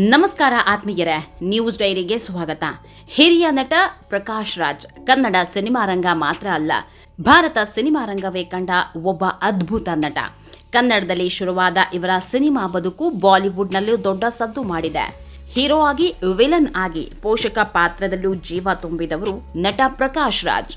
ನಮಸ್ಕಾರ ಆತ್ಮೀಯರೇ, ನ್ಯೂಸ್ ಡೈರಿಗೆ ಸ್ವಾಗತ. ಹಿರಿಯ ನಟ ಪ್ರಕಾಶ್ ರಾಜ್, ಕನ್ನಡ ಸಿನಿಮಾ ರಂಗ ಮಾತ್ರ ಅಲ್ಲ, ಭಾರತ ಸಿನಿಮಾ ರಂಗವೇ ಕಂಡ ಒಬ್ಬ ಅದ್ಭುತ ನಟ. ಕನ್ನಡದಲ್ಲಿ ಶುರುವಾದ ಇವರ ಸಿನಿಮಾ ಬದುಕು ಬಾಲಿವುಡ್ನಲ್ಲೂ ದೊಡ್ಡ ಸದ್ದು ಮಾಡಿದೆ. ಹೀರೋ ಆಗಿ ವಿಲನ್ ಆಗಿ ಪೋಷಕ ಪಾತ್ರದಲ್ಲೂ ಜೀವ ತುಂಬಿದವರು ನಟ ಪ್ರಕಾಶ್ ರಾಜ್.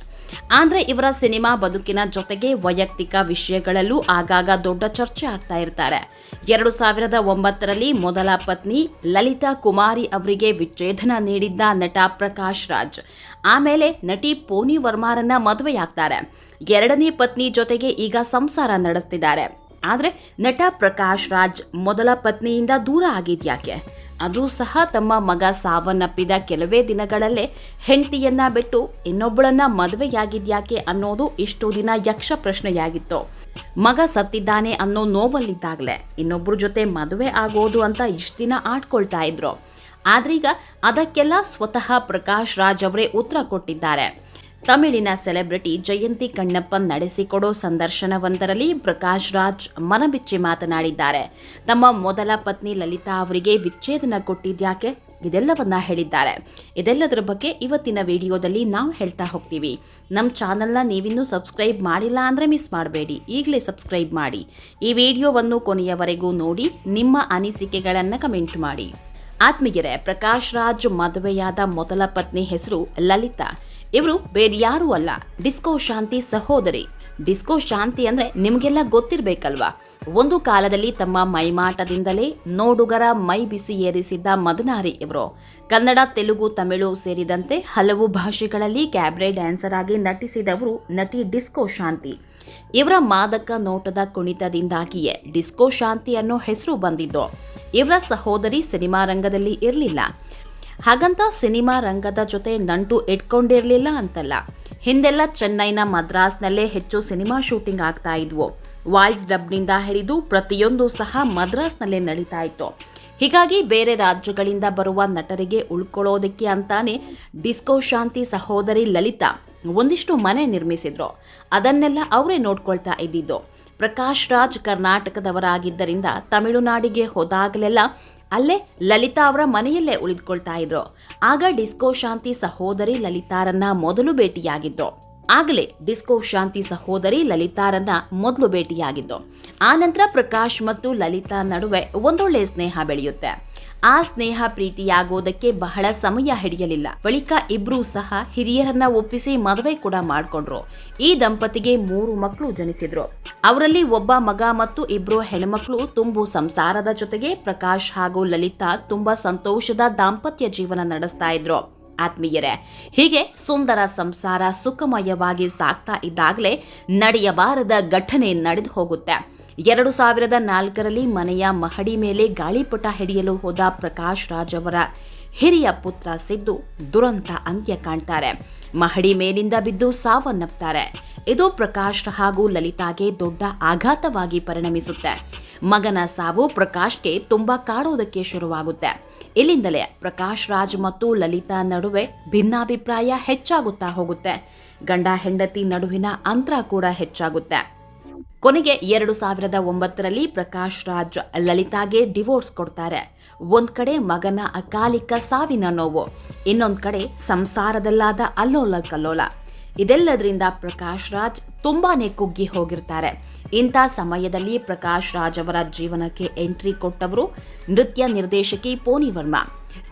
ಆದ್ರೆ ಇವರ ಸಿನಿಮಾ ಬದುಕಿನ ಜೊತೆಗೆ ವೈಯಕ್ತಿಕ ವಿಷಯಗಳಲ್ಲೂ ಆಗಾಗ ದೊಡ್ಡ ಚರ್ಚೆ ಆಗ್ತಾ ಇರ್ತಾರೆ. ಎರಡು ಸಾವಿರದ ಒಂಬತ್ತರಲ್ಲಿ ಮೊದಲ ಪತ್ನಿ ಲಲಿತಾ ಕುಮಾರಿ ಅವರಿಗೆ ವಿಚ್ಛೇದನ ನೀಡಿದ್ದ ನಟ ಪ್ರಕಾಶ್ ರಾಜ್. ಆಮೇಲೆ ನಟಿ ಪೋನಿ ವರ್ಮಾರನ್ನ ಮದುವೆಯಾಗ್ತಾರೆ. ಎರಡನೇ ಪತ್ನಿ ಜೊತೆಗೆ ಈಗ ಸಂಸಾರ ನಡೆಸ್ತಿದ್ದಾರೆ. ಆದರೆ ನಟ ಪ್ರಕಾಶ್ ರಾಜ್ ಮೊದಲ ಪತ್ನಿಯಿಂದ ದೂರ ಆಗಿದ್ಯಾಕೆ ಅದು ಸಹ ತಮ್ಮ ಮಗ ಸಾವನ್ನಪ್ಪಿದ ಕೆಲವೇ ದಿನಗಳಲ್ಲೇ ಹೆಂಡತಿಯನ್ನ ಬಿಟ್ಟು ಇನ್ನೊಬ್ಬಳನ್ನ ಮದುವೆಯಾಗಿದ್ಯಾಕೆ ಅನ್ನೋದು ಇಷ್ಟು ದಿನ ಯಕ್ಷ ಪ್ರಶ್ನೆಯಾಗಿತ್ತು. ಮಗ ಸತ್ತಿದ್ದಾನೆ ಅನ್ನೋ ನೋವಲ್ಲಿದ್ದಾಗಲೇ ಇನ್ನೊಬ್ಬರ ಜೊತೆ ಮದುವೆ ಆಗೋದು ಅಂತ ಇಷ್ಟು ದಿನ ಆಡ್ಕೊಳ್ತಾ ಇದ್ರು. ಆದ್ರೀಗ ಅದಕ್ಕೆಲ್ಲ ಸ್ವತಃ ಪ್ರಕಾಶ್ ರಾಜ್ ಅವರೇ ಉತ್ತರ ಕೊಟ್ಟಿದ್ದಾರೆ. ತಮಿಳಿನ ಸೆಲೆಬ್ರಿಟಿ ಜಯಂತಿ ಕಣ್ಣಪ್ಪನ್ ನಡೆಸಿಕೊಡೋ ಸಂದರ್ಶನವೊಂದರಲ್ಲಿ ಪ್ರಕಾಶ್ ರಾಜ್ ಮನಬಿಚ್ಚಿ ಮಾತನಾಡಿದ್ದಾರೆ. ತಮ್ಮ ಮೊದಲ ಪತ್ನಿ ಲಲಿತಾ ಅವರಿಗೆ ವಿಚ್ಛೇದನ ಕೊಟ್ಟಿದ್ಯಾಕೆ? ಇದೆಲ್ಲವನ್ನ ಹೇಳಿದ್ದಾರೆ. ಇದೆಲ್ಲದರ ಬಗ್ಗೆ ಇವತ್ತಿನ ವಿಡಿಯೋದಲ್ಲಿ ನಾವು ಹೇಳ್ತಾ ಹೋಗ್ತೀವಿ. ನಮ್ಮ ಚಾನಲ್ನ ನೀವಿನ್ನೂ ಸಬ್ಸ್ಕ್ರೈಬ್ ಮಾಡಿಲ್ಲ ಅಂದರೆ ಮಿಸ್ ಮಾಡಬೇಡಿ. ಈಗಲೇ ಸಬ್ಸ್ಕ್ರೈಬ್ ಮಾಡಿ. ಈ ವಿಡಿಯೋವನ್ನು ಕೊನೆಯವರೆಗೂ ನೋಡಿ, ನಿಮ್ಮ ಅನಿಸಿಕೆಗಳನ್ನು ಕಮೆಂಟ್ ಮಾಡಿ. ಆತ್ಮೀಯರೇ ಪ್ರಕಾಶ್ ರಾಜ್ ಮದುವೆಯಾದ ಮೊದಲ ಪತ್ನಿ ಹೆಸರು ಲಲಿತಾ. ಇವರು ಬೇರೆ ಬೇರ್ಯಾರೂ ಅಲ್ಲ. ಡಿಸ್ಕೋ ಶಾಂತಿ ಸಹೋದರಿ. ಡಿಸ್ಕೋ ಶಾಂತಿ ಅಂದ್ರೆ ನಿಮಗೆಲ್ಲ ಗೊತ್ತಿರಬೇಕಲ್ವಾ? ಒಂದು ಕಾಲದಲ್ಲಿ ತಮ್ಮ ಮೈಮಾಟದಿಂದಲೇ ನೋಡುಗರ ಮೈ ಬಿಸಿ ಏರಿಸಿದ್ದ ಮದನಾರಿ ಇವರು. ಕನ್ನಡ, ತೆಲುಗು, ತಮಿಳು ಸೇರಿದಂತೆ ಹಲವು ಭಾಷೆಗಳಲ್ಲಿ ಕ್ಯಾಬ್ರೆ ಡ್ಯಾನ್ಸರ್ ಆಗಿ ನಟಿಸಿದವರು ನಟಿ ಡಿಸ್ಕೋ ಶಾಂತಿ. ಇವರ ಮಾದಕ ನೋಟದ ಕುಣಿತದಿಂದಾಗಿಯೇ ಡಿಸ್ಕೋ ಶಾಂತಿ ಅನ್ನೋ ಹೆಸರು ಬಂದಿದ್ದು. ಇವರ ಸಹೋದರಿ ಸಿನಿಮಾ ರಂಗದಲ್ಲಿ ಇರಲಿಲ್ಲ. ಹಾಗಂತ ಸಿನಿಮಾ ರಂಗದ ಜೊತೆ ನಂಟು ಇಟ್ಕೊಂಡಿರಲಿಲ್ಲ ಅಂತಲ್ಲ. ಹಿಂದೆಲ್ಲ ಚೆನ್ನೈನ ಮದ್ರಾಸ್ನಲ್ಲೇ ಹೆಚ್ಚು ಸಿನಿಮಾ ಶೂಟಿಂಗ್ ಆಗ್ತಾ ಇದ್ವು. ವಾಯ್ಸ್ ಡಬ್ನಿಂದ ಹಿಡಿದು ಪ್ರತಿಯೊಂದು ಸಹ ಮದ್ರಾಸ್ನಲ್ಲೇ ನಡೀತಾ ಇತ್ತು. ಹೀಗಾಗಿ ಬೇರೆ ರಾಜ್ಯಗಳಿಂದ ಬರುವ ನಟರಿಗೆ ಉಳ್ಕೊಳ್ಳೋದಕ್ಕೆ ಅಂತಾನೆ ಡಿಸ್ಕೋ ಶಾಂತಿ ಸಹೋದರಿ ಲಲಿತಾ ಒಂದಿಷ್ಟು ಮನೆ ನಿರ್ಮಿಸಿದ್ರು. ಅದನ್ನೆಲ್ಲ ಅವರೇ ನೋಡ್ಕೊಳ್ತಾ ಇದ್ದಿದ್ದು. ಪ್ರಕಾಶ್ ರಾಜ್ ಕರ್ನಾಟಕದವರಾಗಿದ್ದರಿಂದ ತಮಿಳುನಾಡಿಗೆ ಹೋದಾಗಲೆಲ್ಲ ಅಲ್ಲೇ ಲಲಿತಾ ಅವರ ಮನೆಯಲ್ಲೇ ಉಳಿದುಕೊಳ್ತಾ ಇದ್ರು. ಆಗ ಡಿಸ್ಕೋ ಶಾಂತಿ ಸಹೋದರಿ ಲಲಿತಾರನ್ನ ಮೊದಲು ಭೇಟಿಯಾಗಿದ್ದು. ಆಗಲೇ ಡಿಸ್ಕೋ ಶಾಂತಿ ಸಹೋದರಿ ಲಲಿತಾರನ್ನ ಮೊದಲು ಭೇಟಿಯಾಗಿದ್ದು. ಆನಂತರ ಪ್ರಕಾಶ್ ಮತ್ತು ಲಲಿತಾ ನಡುವೆ ಒಂದೊಳ್ಳೆ ಸ್ನೇಹ ಬೆಳೆಯುತ್ತೆ. ಆ ಸ್ನೇಹ ಪ್ರೀತಿಯಾಗೋದಕ್ಕೆ ಬಹಳ ಸಮಯ ಹಿಡಿಯಲಿಲ್ಲ. ಬಳಿಕ ಇಬ್ರು ಸಹ ಹಿರಿಯರನ್ನ ಒಪ್ಪಿಸಿ ಮದುವೆ ಕೂಡ ಮಾಡ್ಕೊಂಡ್ರು. ಈ ದಂಪತಿಗೆ ಮೂರು ಮಕ್ಕಳು ಜನಿಸಿದ್ರು. ಅವರಲ್ಲಿ ಒಬ್ಬ ಮಗ ಮತ್ತು ಇಬ್ರು ಹೆಣ್ಮಕ್ಳು ತುಂಬು ಸಂಸಾರದ ಜೊತೆಗೆ ಪ್ರಕಾಶ್ ಹಾಗೂ ಲಲಿತಾ ತುಂಬಾ ಸಂತೋಷದ ದಾಂಪತ್ಯ ಜೀವನ ನಡೆಸ್ತಾ ಇದ್ರು. ಆತ್ಮೀಯರೇ, ಹೀಗೆ ಸುಂದರ ಸಂಸಾರ ಸುಖಮಯವಾಗಿ ಸಾಗ್ತಾ ಇದ್ದಾಗಲೇ ನಡೆಯಬಾರದ ಘಟನೆ ನಡೆದು ಹೋಗುತ್ತೆ. ಎರಡು ಸಾವಿರದ ನಾಲ್ಕರಲ್ಲಿ ಮನೆಯ ಮಹಡಿ ಮೇಲೆ ಗಾಳಿಪಟ ಹಿಡಿಯಲು ಹೋದ ಪ್ರಕಾಶ್ ರಾಜ್ ಅವರ ಹಿರಿಯ ಪುತ್ರ ಸಿದ್ದು ದುರಂತ ಅಂತ್ಯ ಕಾಣ್ತಾರೆ. ಮಹಡಿ ಮೇಲಿಂದ ಬಿದ್ದು ಸಾವನ್ನಪ್ತಾರೆ. ಇದು ಪ್ರಕಾಶ್ ಹಾಗೂ ಲಲಿತಾಗೆ ದೊಡ್ಡ ಆಘಾತವಾಗಿ ಪರಿಣಮಿಸುತ್ತೆ. ಮಗನ ಸಾವು ಪ್ರಕಾಶ್ಗೆ ತುಂಬಾ ಕಾಡೋದಕ್ಕೆ ಶುರುವಾಗುತ್ತೆ. ಇಲ್ಲಿಂದಲೇ ಪ್ರಕಾಶ್ ರಾಜ್ ಮತ್ತು ಲಲಿತಾ ನಡುವೆ ಭಿನ್ನಾಭಿಪ್ರಾಯ ಹೆಚ್ಚಾಗುತ್ತಾ ಹೋಗುತ್ತೆ. ಗಂಡ ಹೆಂಡತಿ ನಡುವಿನ ಅಂತರ ಕೂಡ ಹೆಚ್ಚಾಗುತ್ತೆ. ಕೊನೆಗೆ ಎರಡು ಸಾವಿರದ ಒಂಬತ್ತರಲ್ಲಿ ಪ್ರಕಾಶ್ ರಾಜ್ ಲಲಿತಾಗೆ ಡಿವೋರ್ಸ್ ಕೊಡ್ತಾರೆ. ಒಂದ್ ಕಡೆ ಮಗನ ಅಕಾಲಿಕ ಸಾವಿನ ನೋವು, ಇನ್ನೊಂದ್ ಕಡೆ ಸಂಸಾರದಲ್ಲಾದ ಅಲ್ಲೋಲ ಕಲ್ಲೋಲ ಇದೆಲ್ಲದರಿಂದ ಪ್ರಕಾಶ್ ರಾಜ್ ತುಂಬಾನೇ ಕುಗ್ಗಿ ಹೋಗಿರ್ತಾರೆ. ಇಂಥ ಸಮಯದಲ್ಲಿ ಪ್ರಕಾಶ್ ರಾಜ್ ಅವರ ಜೀವನಕ್ಕೆ ಎಂಟ್ರಿ ಕೊಟ್ಟವರು ನೃತ್ಯ ನಿರ್ದೇಶಕಿ ಪೋನಿ ವರ್ಮಾ.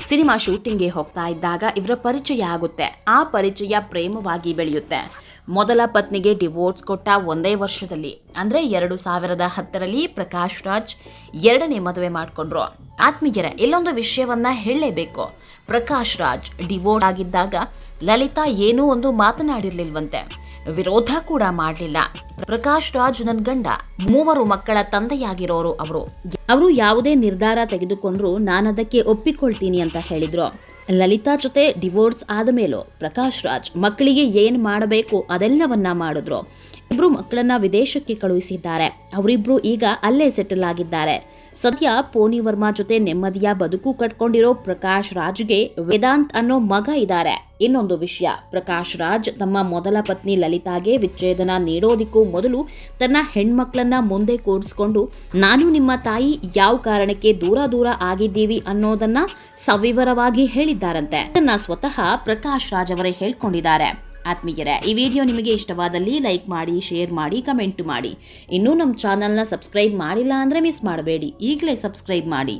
ಸಿನಿಮಾ ಶೂಟಿಂಗ್ಗೆ ಹೋಗ್ತಾ ಇದ್ದಾಗ ಇವರ ಪರಿಚಯ ಆಗುತ್ತೆ. ಆ ಪರಿಚಯ ಪ್ರೇಮವಾಗಿ ಬೆಳೆಯುತ್ತೆ. ಮೊದಲ ಪತ್ನಿಗೆ ಡಿವೋರ್ಸ್ ಕೊಟ್ಟ ಒಂದೇ ವರ್ಷದಲ್ಲಿ, ಅಂದ್ರೆ ಎರಡು ಸಾವಿರದ ಹತ್ತರಲ್ಲಿ ಪ್ರಕಾಶ್ ರಾಜ್ ಎರಡನೇ ಮದುವೆ ಮಾಡಿಕೊಂಡ್ರು. ಆತ್ಮೀಯರ, ಇಲ್ಲೊಂದು ವಿಷಯವನ್ನ ಹೇಳಲೇಬೇಕು. ಪ್ರಕಾಶ್ ರಾಜ್ ಡಿವೋರ್ಸ್ ಆಗಿದ್ದಾಗ ಲಲಿತಾ ಏನೂ ಒಂದು ಮಾತನಾಡಿರ್ಲಿಲ್ವಂತೆ. ವಿರೋಧ ಕೂಡ ಮಾಡಲಿಲ್ಲ. ಪ್ರಕಾಶ್ ರಾಜ್ ನನ್ನ ಗಂಡ, ಮೂವರು ಮಕ್ಕಳ ತಂದೆಯಾಗಿರೋರು ಅವರು. ಅವರು ಯಾವುದೇ ನಿರ್ಧಾರ ತೆಗೆದುಕೊಂಡ್ರು, ನಾನದಕ್ಕೆ ಒಪ್ಪಿಕೊಳ್ತೀನಿ ಅಂತ ಹೇಳಿದ್ರು. ಲಲಿತಾ ಜೊತೆ ಡಿವೋರ್ಸ್ ಆದ ಮೇಲೂ ಪ್ರಕಾಶ್ ರಾಜ್ ಮಕ್ಕಳಿಗೆ ಏನು ಮಾಡಬೇಕು ಅದೆಲ್ಲವನ್ನ ಮಾಡಿದ್ರು. ಇಬ್ರು ಮಕ್ಕಳನ್ನ ವಿದೇಶಕ್ಕೆ ಕಳುಹಿಸಿದ್ದಾರೆ. ಅವರಿಬ್ರು ಈಗ ಅಲ್ಲೇ ಸೆಟಲ್ ಆಗಿದ್ದಾರೆ. ಸದ್ಯ ಪೋನಿ ವರ್ಮಾ ಜೊತೆ ನೆಮ್ಮದಿಯ ಬದುಕು ಕಟ್ಕೊಂಡಿರೋ ಪ್ರಕಾಶ್ ರಾಜ್ಗೆ ವೇದಾಂತ್ ಅನ್ನೋ ಮಗ ಇದ್ದಾರೆ. ಇನ್ನೊಂದು ವಿಷಯ. ಪ್ರಕಾಶ್ ರಾಜ್ ತಮ್ಮ ಮೊದಲ ಪತ್ನಿ ಲಲಿತಾಗೆ ವಿಚ್ಛೇದನ ನೀಡೋದಿಕ್ಕೂ ಮೊದಲು ತನ್ನ ಹೆಣ್ಮಕ್ಳನ್ನ ಮುಂದೆ ಕೂಡಿಸ್ಕೊಂಡು ನಾನು ನಿಮ್ಮ ತಾಯಿ ಯಾವ ಕಾರಣಕ್ಕೆ ದೂರ ದೂರ ಆಗಿದ್ದೀವಿ ಅನ್ನೋದನ್ನ ಸವಿವರವಾಗಿ ಹೇಳಿದ್ದಾರಂತೆ. ಇದನ್ನ ಸ್ವತಃ ಪ್ರಕಾಶ್ ರಾಜ್ ಅವರೇ ಹೇಳ್ಕೊಂಡಿದ್ದಾರೆ. ಆತ್ಮೀಯರೇ, ಈ ವಿಡಿಯೋ ನಿಮಗೆ ಇಷ್ಟವಾದಲ್ಲಿ ಲೈಕ್ ಮಾಡಿ, ಶೇರ್ ಮಾಡಿ, ಕಮೆಂಟ್ ಮಾಡಿ. ಇನ್ನೂ ನಮ್ಮ ಚಾನಲ್ನ ಸಬ್ಸ್ಕ್ರೈಬ್ ಮಾಡಿಲ್ಲ ಅಂದರೆ ಮಿಸ್ ಮಾಡಬೇಡಿ. ಈಗಲೇ ಸಬ್ಸ್ಕ್ರೈಬ್ ಮಾಡಿ.